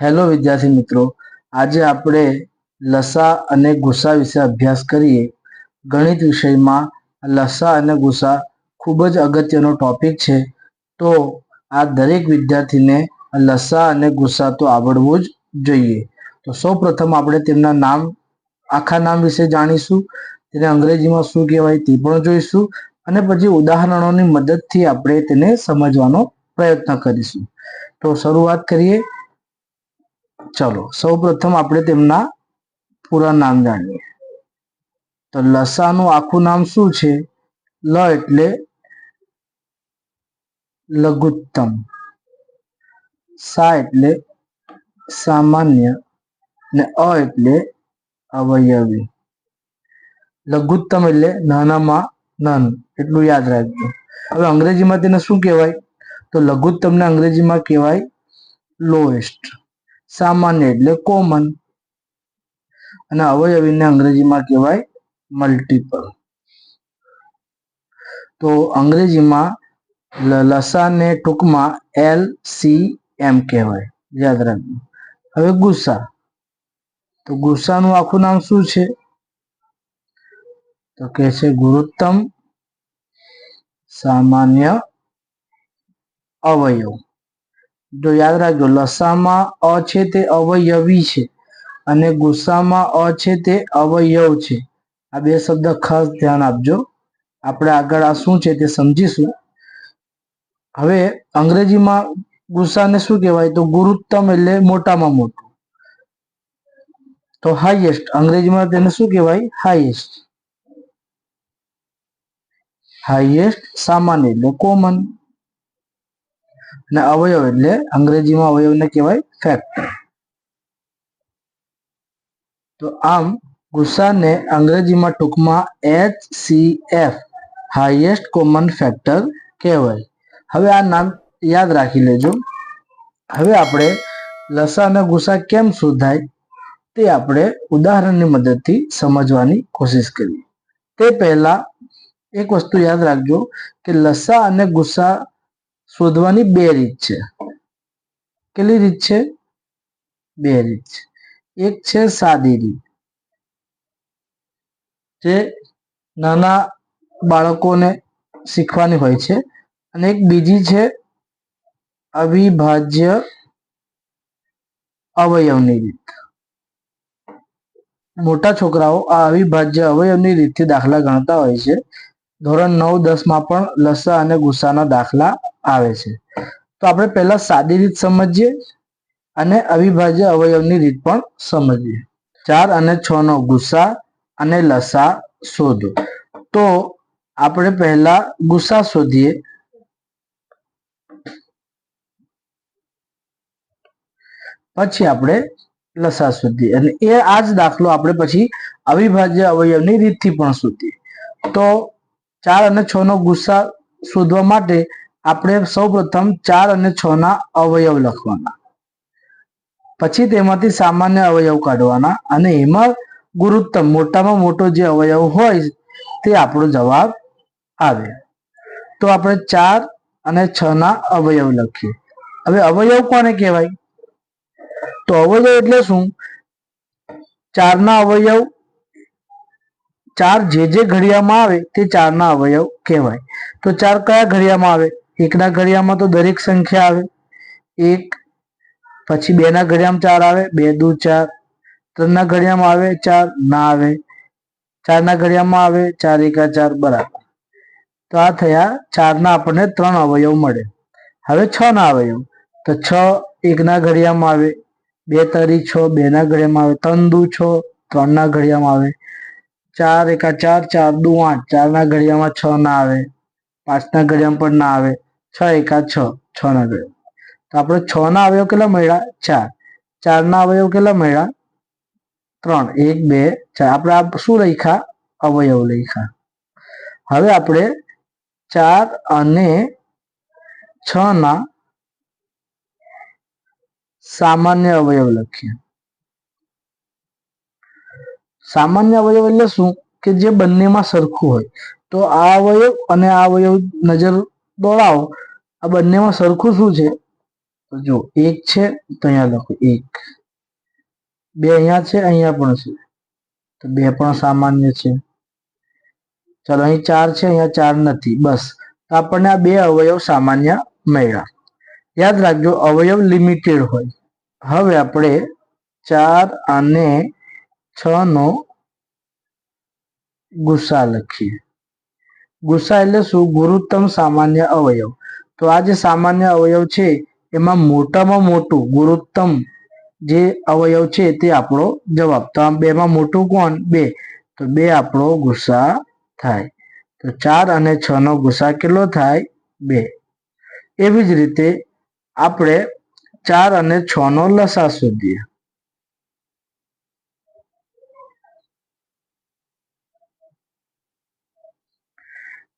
Hello વિદ્યાર્થી મિત્રો, આજે આપણે લસા અને ગુસા વિશે અભ્યાસ કરીએ. ગણિત વિષયમાં લસા અને ગુસા ખૂબ જ અગત્યનો ટોપિક છે. તો આ દરેક વિદ્યાર્થીને લસા અને ગુસા તો આવડવું જ જોઈએ. તો સૌ પ્રથમ આપણે તેમના નામ, આખા નામ વિશે જાણીશું. તેને અંગ્રેજીમાં શું કહેવાય તે પણ જોઈશું. અને પછી ઉદાહરણોની મદદથી આપણે તેને સમજવાનો પ્રયત્ન કરીશું. તો શરૂઆત કરીએ. ચલો સૌ પ્રથમ આપણે તેમના પૂરા નામ જાણીએ. તો લસાનું આખું નામ શું છે? લ એટલે લઘુત્તમ. સા એટલે સામાન્ય ને અ એટલે અવયવી. લઘુત્તમ એટલે નાનામાં નાનું, એટલું યાદ રાખજો. હવે અંગ્રેજીમાં તેને શું કહેવાય? તો લઘુત્તમને અંગ્રેજીમાં કહેવાય લોએસ્ટ સામાન્ય એટલે કોમન અને અવયવીને અંગ્રેજીમાં કહેવાય મલ્ટિપલ તો અંગ્રેજીમાં લસાને ટૂંકમાં એલ સી એમ કહેવાય. યાદ રાખજો. હવે ગુસ્સા. તો ગુસ્સાનું આખું નામ શું છે? તો કે છે ગુરુત્તમ સામાન્ય અવયવ. જો યાદ રાખજો, લસામાં અ છે તે અવયવી છે અને ગુસ્સામાં અ છે તે અવયવ છે. આ બે શબ્દ ખાસ ધ્યાન આપજો. આપણે આગળ આ શું છે તે સમજીશું. હવે અંગ્રેજીમાં ગુસ્સાને શું કહેવાય? તો ગુરુત્તમ એટલે મોટામાં મોટું. તો હાઈએસ્ટ અંગ્રેજીમાં તેને શું કહેવાય? હાઈએસ્ટ હાઈએસ્ટ સામાન્ય એટલે કોમન અને અવયવ એટલે અંગ્રેજીમાં અવયવને કહેવાય ફેક્ટર તો આમ ગુસ્સાને અંગ્રેજીમાં ટૂંકમાં H C F highest common factor કહેવાય. હવે આ નામ યાદ રાખી લેજો. હવે આપણે લસા અને ગુસ્સા કેમ શોધાય તે આપણે ઉદાહરણની મદદથી સમજવાની કોશિશ કરીએ. તે પહેલા એક વસ્તુ યાદ રાખજો કે લસા અને ગુસ્સા શોધવાની બે રીત છે. કેટલી રીત છે? બે રીત છે. એક છે સાદી રીત, જે નાના બાળકોને શીખવાની હોય છે. અને એક બીજી છે અવિભાજ્ય અવયવની રીત. મોટા છોકરાઓ આ અવિભાજ્ય અવયવની રીતથી દાખલા ગણતા હોય છે. ધોરણ નવ, દસમાં પણ લસા અને ગુસ્સાના દાખલા આવે છે. તો આપણે પહેલા સાદી રીત સમજીએ અને અવિભાજ્ય અવયવની રીત પણ સમજીએ. ચાર અને છ નો ગુસ્સા અને લસા શોધો. તો આપણે પહેલા ગુસ્સા શોધીએ. પછી આપણે લસા શોધીએ. અને એ આ જ દાખલો આપણે પછી અવિભાજ્ય અવયવની રીતથી પણ શોધીએ. તો ચાર અને છ નો ગુસ્સા શોધવા માટે આપણે સૌપ્રથમ ચાર અને છ ના અવયવ લખવાના. પછી તેમાંથી સામાન્ય અવયવ કાઢવાના અને એમાં ગુરુત્તમ મોટામાં મોટો જે અવયવ હોય તે આપણો જવાબ આવે. તો આપણે ચાર અને છ ના અવયવ લખીએ. હવે અવયવ કોને કહેવાય? તો અવયવ એટલે શું? ચારના અવયવ ચાર જે જે ઘડિયામાં આવે તે ચારના અવયવ કહેવાય. તો ચાર કયા ઘડિયામાં આવે? એકના ઘડિયામાં તો દરેક સંખ્યા આવે. એક, પછી બે ના ઘડિયામાં ચાર આવે, બે દુ ચાર. ત્રણના ઘડિયામાં આવે, ચાર ના આવે. ચારના ઘડિયામાં આવે, ચાર એકા ચાર બરાબર. તો આ થયા ચારના આપણને ત્રણ અવયવ મળે. હવે છ ના અવયવ. તો છ એકના ઘડિયામાં આવે, બે તરી છ બે ના ઘડિયામાં આવે, ત્રણ દુ છ ત્રણ ના ઘડિયામાં આવે. ચાર એકા ચાર ચાર, દુ આઠ. ચારના ઘડિયામાં છ ના આવે. પાંચના ઘડિયામાં પણ ના આવે. છ એકા છ છ ના ઘડિયા તો આપણે છ ના અવયવ કેટલા મળ્યા? ચાર. ચાર ના અવયવ કેટલા મળ્યા? ત્રણ. એક, બે, ચાર. આપણે આ શું લખ્યા? અવયવ લખ્યા. હવે આપણે ચાર અને છ ના સામાન્ય અવયવ લખીએ. સામાન્ય અવયવ એટલે શું? કે જે બંનેમાં સરખું હોય. તો આ અવયવ અને આ અવયવ નજર દોડાવો. આ બંનેમાં સરખું શું છે? તો જો એક છે, તો અહીંયા લખો, એક. બે અહીંયા છે, અહીંયા પણ છે. તો બે પણ સામાન્ય છે. ચાલો, અહીં ચાર છે, અહીંયા ચાર નથી. બસ. તો આપણને આ બે અવયવ સામાન્ય મળ્યા. યાદ રાખજો, અવયવ લિમિટેડ હોય. હવે આપણે ચાર અને છ નો ગુસા લખીએ. ગુસા એટલે શું? ગુરુત્તમ સામાન્ય અવયવ. તો આ જે સામાન્ય અવયવ છે, એમાં મોટામાં મોટું ગુરુત્તમ જે અવયવ છે તે આપણો જવાબ. તો આમ બેમાં મોટું કોણ? બે. તો બે આપણો ગુસા થાય. તો ચાર અને છ નો ગુસા કેટલો થાય? બે. એવી જ રીતે આપણે ચાર અને છ નો લસા શોધીએ.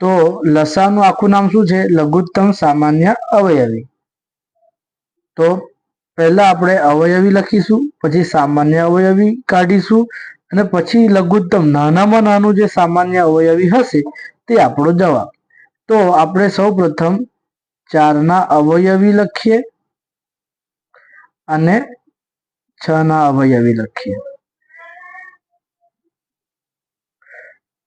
તો લસાનું આખું નામ શું છે? લઘુત્તમ સામાન્ય અવયવી. તો પહેલા આપણે અવયવી લખીશું, પછી સામાન્ય અવયવી કાઢીશું, અને પછી લઘુત્તમ, નાનામાં નાનું જે સામાન્ય અવયવી હશે તે આપણો જવાબ. તો આપણે સૌ પ્રથમ ચારના અવયવી લખીએ અને છ ના અવયવી લખીએ.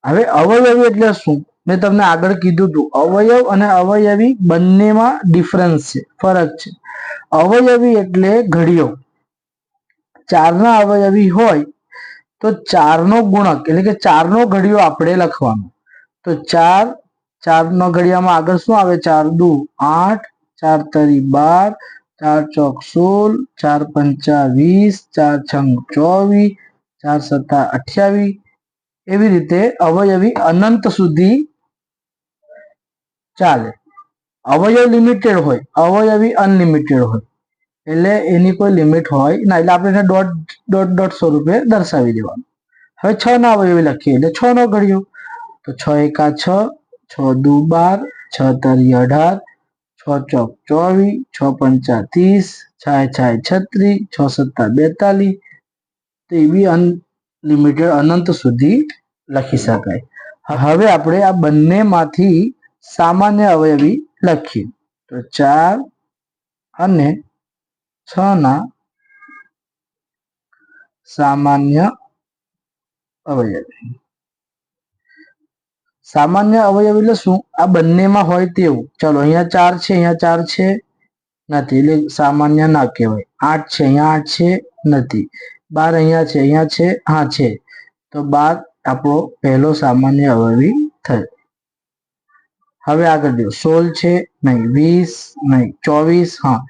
હવે અવયવી એટલે શું? મેં તમને આગળ કીધું હતું અવયવ અને અવયવી બંનેમાં ડિફરન્સ છે. ફરક છે. અવયવી એટલે ઘડીઓ. ચારના અવયવી હોય તો ચારનો ગુણક, એટલે કે ચારનો ઘડીઓ આપણે લખવાનો. તો ચાર, ચારનો ઘડિયામાં આગળ શું આવે? ચાર દુ, આઠ, ચાર તરી બાર, ચાર ચોક સોળ, ચાર પંચા વીસ, ચાર છંગ ચોવીસ, ચાર સત્તા અઠ્યાવીસ. એવી રીતે અવયવી અનંત સુધી ચાલે. અવયવ લિમિટેડ હોય, અવયવી અનલિમિટેડ હોય. એટલે એની કોઈ લિમિટ હોય ના, એટલે આપણે એને દોઢ દોઢ દોઢસો રૂપિયા દર્શાવી દેવાનું. હવે છ ના અવયવી લખીએ, એટલે છ નો ઘડ્યો. તો છ એકા છ છ દુ બાર, છ તરી અઢાર, છ ચોક ચોવીસ, છ પંચા ત્રીસ, છાય છાય છત્રીસ, છ સત્તા બેતાલીસ. તો એવી અનલિમિટેડ અનંત સુધી લખી શકાય. હવે આપણે આ બંનેમાંથી સામાન્ય અવયવી લખીએ. તો ચાર અને છ ના સામાન્ય અવયવી. સામાન્ય અવયવી એટલે શું આ બંનેમાં હોય તેવું. ચલો, અહીંયા ચાર છે, અહીંયા ચાર છે, નથી, એટલે સામાન્ય ના કહેવાય. આઠ છે, અહીંયા આઠ છે, નથી. બાર અહીંયા છે અહીંયા છે, હા, છે. તો બાર આપણો પહેલો સામાન્ય અવયવી થયો. હવે આગળ જો સોળ છે? નહીં. વીસ? નહીં. ચોવીસ? હા.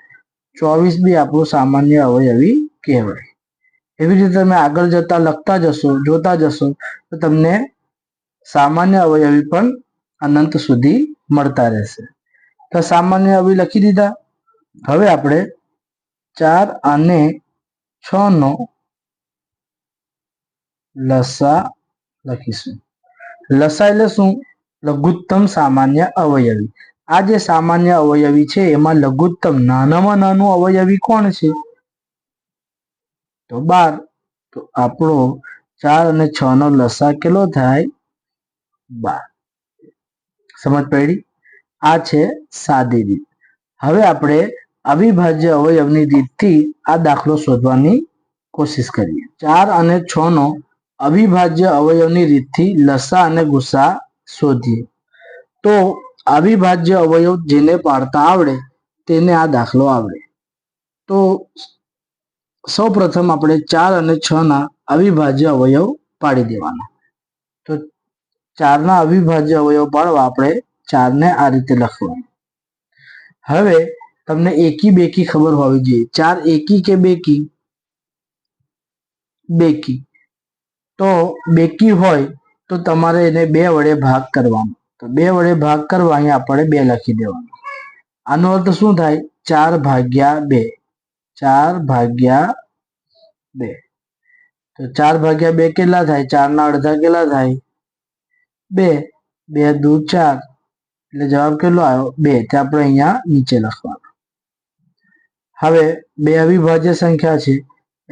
ચોવીસ બી આપણું સામાન્ય અવયવી કહેવાય. એવી રીતે તમે આગળ જતા લખતા જશો, જોતા જશો, તો તમને સામાન્ય અવયવી પણ અનંત સુધી મળતા રહેશે. તો સામાન્ય અવયવી લખી દીધા. હવે આપણે ચાર અને છ નો લસા લખીશું. લસા એટલે શું? લઘુત્તમ સામાન્ય અવયવી. આ જે સામાન્ય અવયવી છે, એમાં લઘુત્તમ નાનામાં નાનું અવયવી કોણ છે? તો બાર. તો આપણો ચાર અને છ નો લસા કેટલો થાય? બાર. સમજ પડી? આ છે સાદી રીત. હવે આપણે અવિભાજ્ય અવયવની રીતથી આ દાખલો શોધવાની કોશિશ કરીએ. ચાર અને છ નો અવિભાજ્ય અવયવની રીતથી લસા અને ગુસા શોધીએ. તો અવિભાજ્ય અવયવ જેને પાડતા આવડે, તેને આ દાખલો આવડે. તો સૌ પ્રથમ આપણે ચાર અને છ ના અવિભાજ્ય અવયવ પાડી દેવાના. તો ચારના અવિભાજ્ય અવયવ પાડવા આપણે ચારને આ રીતે લખવાનું. હવે તમને એકી બેકી ખબર હોવી જોઈએ. ચાર એકી કે બેકી? બેકી. તો બેકી હોય તો તમારે એને બે વડે ભાગ કરવાનો. તો બે વડે ભાગ કરવા અહીંયા આપણે બે લખી દેવાનું. આનો અર્થ શું થાય? ચાર ભાગ્યા બે. ચાર ભાગ્યા બે. તો ચાર ભાગ્યા બે કેટલા થાય? ચારના અડધા કેટલા થાય? બે. બે દુ ચાર. એટલે જવાબ કેટલો આવ્યો? બે. તે આપણે અહીંયા નીચે લખવાનો. હવે બે અવિભાજ્ય સંખ્યા છે.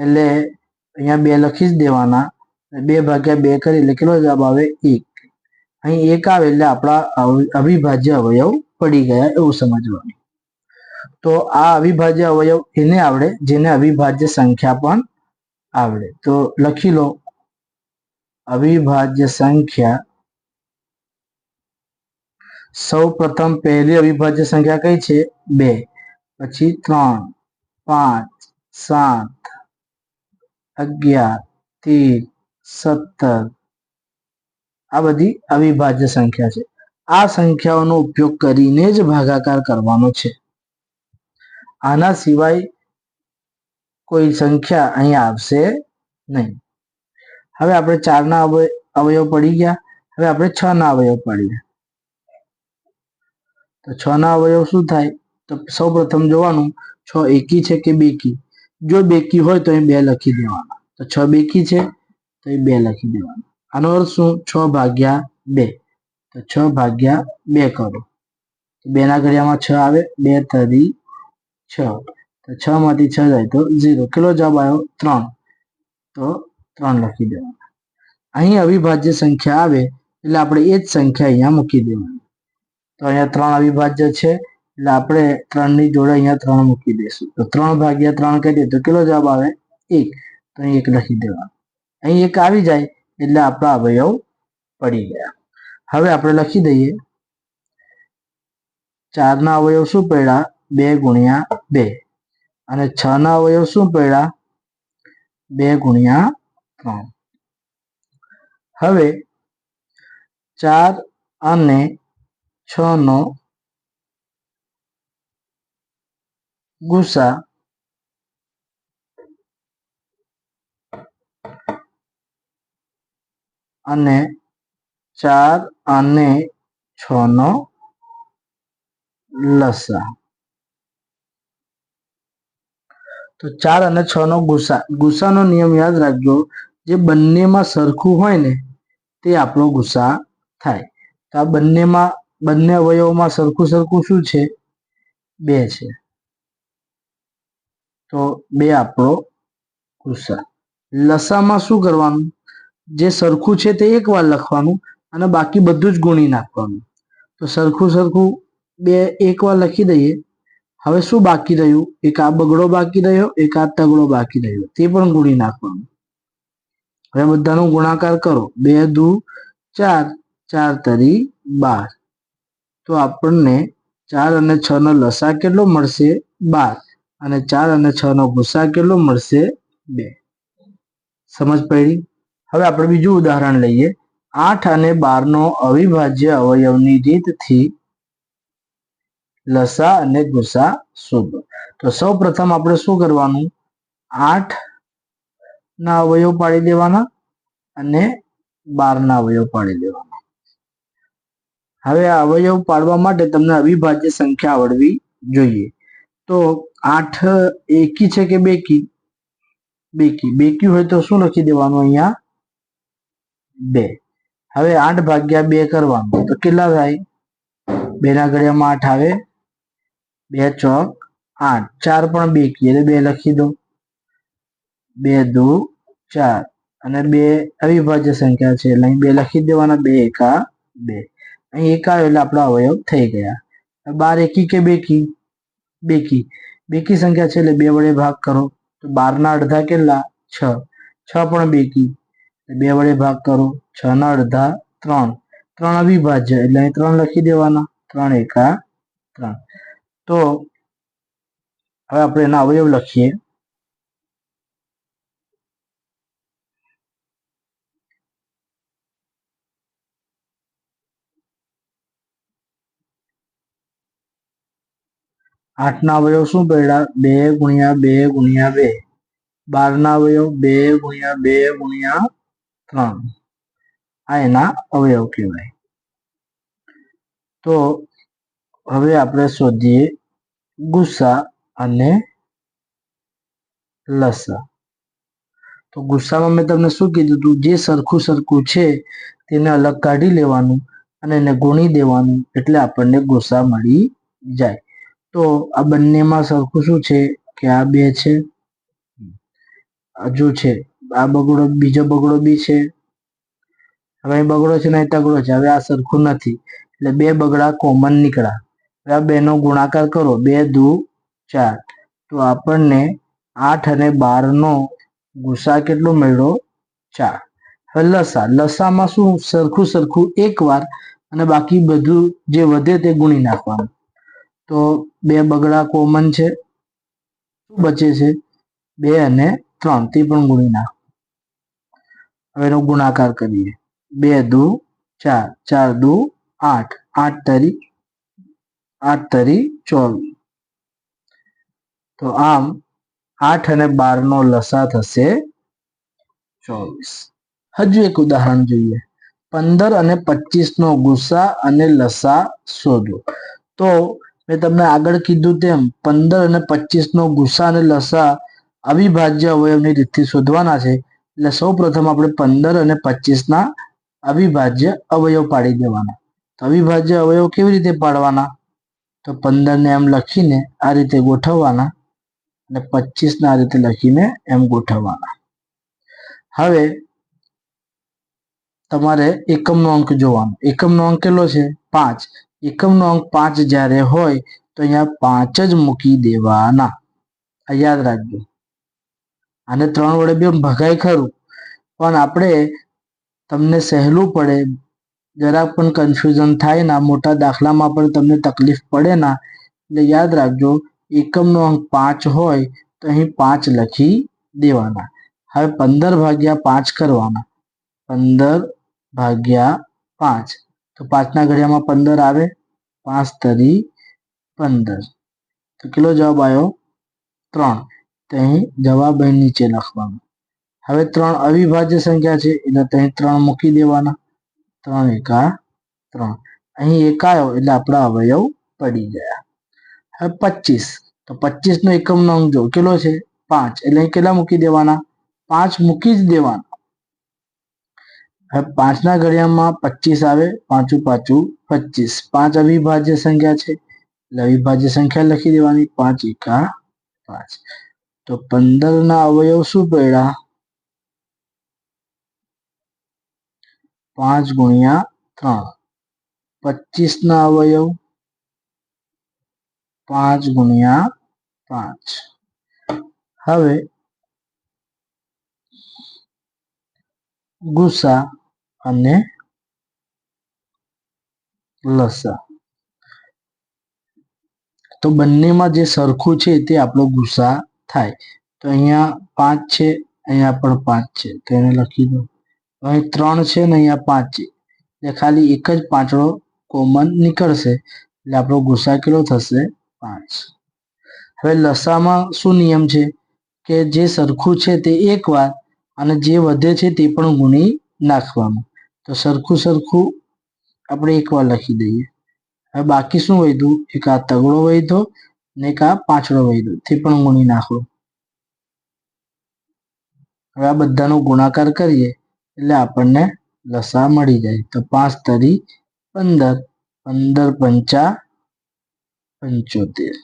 એટલે અહીંયા બે લખી જ દેવાના. બે ભાગ્યા બે કરી એટલે કેટલો જવાબ આવે એક. અહીં એક આવે એટલે આપણા અવિભાજ્ય અવયવ પડી ગયા એવું સમજવાનું. તો આ અવિભાજ્ય અવયવ એને આવડે, જેને અવિભાજ્ય સંખ્યા પણ આવડે. તો લખી લો. અવિભાજ્ય સંખ્યા સૌ પ્રથમ પહેલી અવિભાજ્ય સંખ્યા કઈ છે? બે. પછી ત્રણ, પાંચ, સાત, અગિયાર, તેર સત્તર. આ બધી અવિભાજ્ય સંખ્યા છે. આ સંખ્યાઓનો ઉપયોગ કરીને જ ભાગાકાર કરવાનો છે. આના સિવાય કોઈ સંખ્યા અહીં આવશે નહીં. હવે આપણે ચારના અવય- અવયવ પડી ગયા. હવે આપણે છ ના અવયવ પડી ગયા. તો છ ના અવયવ શું થાય? તો સૌ પ્રથમ જોવાનું, છ એકી છે કે બેકી? જો બેકી હોય તો અહીં બે લખી દેવાના. તો છ બેકી છે તો બે લખી દેવાનું આનો અર્થ શું? છ ભાગ્યા બે. તો છ ભાગ્યા બે કરો. તો બે ના ઘડિયામાં છ આવે, બે તરી છ. તો છ માંથી છ જાય તો ઝીરો. કેટલો જવાબ આવ્યો? ત્રણ. તો ત્રણ લખી દેવાના અહીં અવિભાજ્ય સંખ્યા આવે, એટલે આપણે એ જ સંખ્યા અહીંયા મૂકી દેવાની. તો અહીંયા ત્રણ અવિભાજ્ય છે, એટલે આપણે ત્રણની જોડે અહીંયા ત્રણ મૂકી દઈશું. તો ત્રણ ભાગ્યા ત્રણ કરીએ તો કેટલો જવાબ આવે? એક. તો અહીં એક લખી દેવાનું. અહીં એક આવી જાય એટલે આપણા અવયવ પડી ગયા. હવે આપણે લખી દઈએ. ચાર ના અવયવ શું પડ્યા? બે ગુણ્યા બે. અને છ ના અવયવ શું પડ્યા? બે ગુણ્યા ત્રણ. હવે ચાર અને છ નો ગુસા અને ચાર અને છ નો લસા. તો ચાર અને છ નો ગુસા. ગુસાનો નિયમ યાદ રાખજો, જે બંનેમાં સરખું હોય ને, તે આપણો ગુસા થાય. તો આ બંનેમાં, બંને અવયવોમાં સરખું સરખું શું છે? બે છે. તો બે આપણો ગુસા. લસામાં શું કરવાનું? જે સરખું છે તે એક વાર લખવાનું અને બાકી બધું જ ગુણી નાખવાનું. તો સરખું સરખું બે એક વાર લખી દઈએ. હવે શું બાકી રહ્યું? એક આ બગડો બાકી રહ્યો, એક આ તગડો બાકી રહ્યો. તે પણ ગુણી નાખવાનું. હવે બધાનો ગુણાકાર કરો. બે, દુ, ચાર. ચાર તરી બાર. તો આપણને ચાર અને છ નો લસા કેટલો મળશે? બાર. અને ચાર અને છ નો ગુસા કેટલો મળશે? બે. સમજ પડી? હવે આપણે બીજું ઉદાહરણ લઈએ. આઠ અને બાર નો અવિભાજ્ય અવયવની રીતથી લસા અને ગુસા શોધો તો સૌ પ્રથમ આપણે શું કરવાનું? આઠ ના અવયવ પાડી દેવાના અને બાર ના અવયવ પાડી દેવાના. હવે આ અવયવ પાડવા માટે તમને અવિભાજ્ય સંખ્યા આવડવી જોઈએ. તો આઠ એકી છે કે બેકી? બેકી. બેકી હોય તો શું લખી દેવાનું અહીંયા? બે. હવે આઠ ભાગ્યા બે કરવાનું. તો કેટલા થાય? બે ના ઘડિયામાં આઠ આવે. બે ચોક આઠ. ચાર પણ બે કીએ, એટલે બે લખી દો. બે દુ ચાર. અને બે અવિભાજ્ય સંખ્યા છે, એટલે અહીં બે લખી દેવાના, બે એકા બે. અહીં એકા એટલે આપણા અવયવ થઈ ગયા. બાર એકી કે બેકી બેકી બેકી સંખ્યા છે એટલે બે વડે ભાગ કરો. તો બારના અડધા કેટલા? છ. છ પણ બેકી બે વડે ભાગ કરો. છ ના અડધા ત્રણ. ત્રણ અવિભાજ્ય એટલે અહીં ત્રણ લખી દેવાના. ત્રણ એકા ત્રણ. તો હવે આપણે એના અવયવ લખીએ. આઠ ના અવયવ શું પડ્યા બે ગુણ્યા બે ગુણ્યા બે. બાર ના અવયવ બે ગુણ્યા બે ગુણ્યા ત્રણ. આ એના અવયવ કહેવાય. તો હવે આપણે શોધીએ ગુસ્સા અને લસા. તો ગુસ્સામાં મેં તમને શું કીધું હતું? જે સરખું સરખું છે તેને અલગ કાઢી લેવાનું અને એને ગુણી દેવાનું એટલે આપણને ગુસ્સા મળી જાય. તો આ બંનેમાં સરખું શું છે? કે આ બે છે. હજુ છે. આ બગડો, બીજો બગડો બી છે. હવે બગડો છે ને તગડો છે. હવે આ સરખું નથી. એટલે બે બગડા કોમન નીકળ્યા. હવે આ બેનો ગુણાકાર કરો. બે, દુ, ચાર. તો આપણને આઠ અને બારનો ગુસા કેટલો મળ્યો? ચાર. હવે લસા. લસામાં શું? સરખું સરખું એકવાર અને બાકી બધું જે વધે તે ગુણી નાખવાનું. તો બે બગડા કોમન છે. શું બચે છે? બે અને ત્રણ. તે પણ ગુણી નાખ. હવે એનો ગુણાકાર કરીએ. બે દુ ચાર ચાર દુ આઠ આઠ તરી આઠ તરી ચોવીસ. તો આમ આઠ અને બાર નો લસા થશે ચોવીસ. હજુ એક ઉદાહરણ જોઈએ. પંદર અને પચીસ નો ગુસા અને લસા શોધો. તો મેં તમને આગળ કીધું તેમ પંદર અને પચીસ નો ગુસા અને લસા અવિભાજ્ય અવયવની રીતથી શોધવાના છે. એટલે સૌ પ્રથમ આપણે પંદર અને પચીસ ના અવિભાજ્ય અવયવ પાડી દેવાના. તો અવિભાજ્ય અવયવ કેવી રીતે પાડવાના? તો પંદર ને એમ લખીને આ રીતે ગોઠવવાના અને પચીસ ને આ રીતે લખીને એમ ગોઠવવાના. હવે તમારે એકમનો અંક જોવાનો. એકમનો અંક કેટલો છે? પાંચ. એકમનો અંક પાંચ જ્યારે હોય તો અહીંયા પાંચ જ મૂકી દેવાના. યાદ રાખજો. આને ત્રણ વડે બે ભગાય ખરું. પણ આપણે તમને સહેલું પડે, જરાક પણ કન્ફ્યુઝન થાય ના, મોટા દાખલામાં પણ તમને તકલીફ પડે ના, એટલે યાદ રાખજો, એકમનો અંક પાંચ હોય, તો અહીં પાંચ લખી દેવાના. હવે પંદર ભાગ્યા પાંચ કરવાના. પંદર ભાગ્યા પાંચ. તો પાંચના ઘડિયામાં પંદર આવે, પાંચ તરી પંદર. તો કેટલો જવાબ આવ્યો? ત્રણ. તો અહીં જવાબ અહીં નીચે લખવાનો હવે ત્રણ અવિભાજ્ય સંખ્યા છે એટલે તો અહીં ત્રણ મૂકી દેવાના ત્રણ એકા ત્રણ અહીં એક આવ્યો એટલે આપણા અવયવ પડી ગયા હવે પચીસ તો પચીસ નો એકમ નો અંક જો કેટલો છે પાંચ એટલે અહીં કેટલા મૂકી દેવાના પાંચ મૂકી જ દેવાના હવે પાંચના ઘડિયામાં પચીસ આવે પાંચું પાછું પચીસ પાંચ અવિભાજ્ય સંખ્યા છે એટલે અવિભાજ્ય સંખ્યા લખી દેવાની પાંચ એકા પાંચ તો પંદર ના અવયવ શું પડ્યા પાંચ ગુણ્યા ત્રણ. પચીસ ના અવયવ? પાંચ ગુણ્યા પાંચ. હવે ગુસા અને લસા. તો બંનેમાં જે સરખું છે તે આપણો ગુસા થાય. તો અહીંયા પાંચ છે, અહીંયા પણ પાંચ છે. તો એને લખી દો અહીં ત્રણ છે ને અહીંયા પાંચ છે. એટલે ખાલી એક જ પાંચડો કોમન નીકળશે. એટલે આપણો ગુસા કેટલો થશે? પાંચ. હવે લસામાં શું નિયમ છે? કે જે સરખું છે તે એક વાર અને જે વધે છે તે પણ ગુણી નાખવાનું. તો સરખું સરખું આપણે એક વાર લખી દઈએ. હવે બાકી શું વધ્યું? એક આ તગડો વધ્યો ને કા પાછળ વધ્યો તે પણ ગુણી નાખો. હવે આ બધાનો ગુણાકાર કરીએ એટલે આપણને લસા મળી જાય. તો પાંચ તરી પંદર પંદર પંચા પંચોતેર.